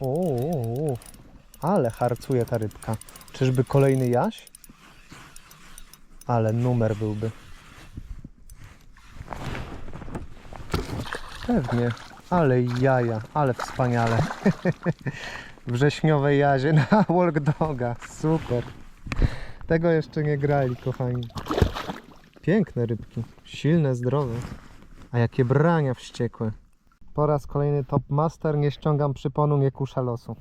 O, ale harcuje ta rybka. Czyżby kolejny jaś? Ale numer byłby. Pewnie. Ale jaja, ale wspaniale. Wrześniowe jazie na walk doga. Super. Tego jeszcze nie grali, kochani. Piękne rybki. Silne, zdrowe. A jakie brania wściekłe. Po raz kolejny top master, nie ściągam przyponu, nie kuszę losu.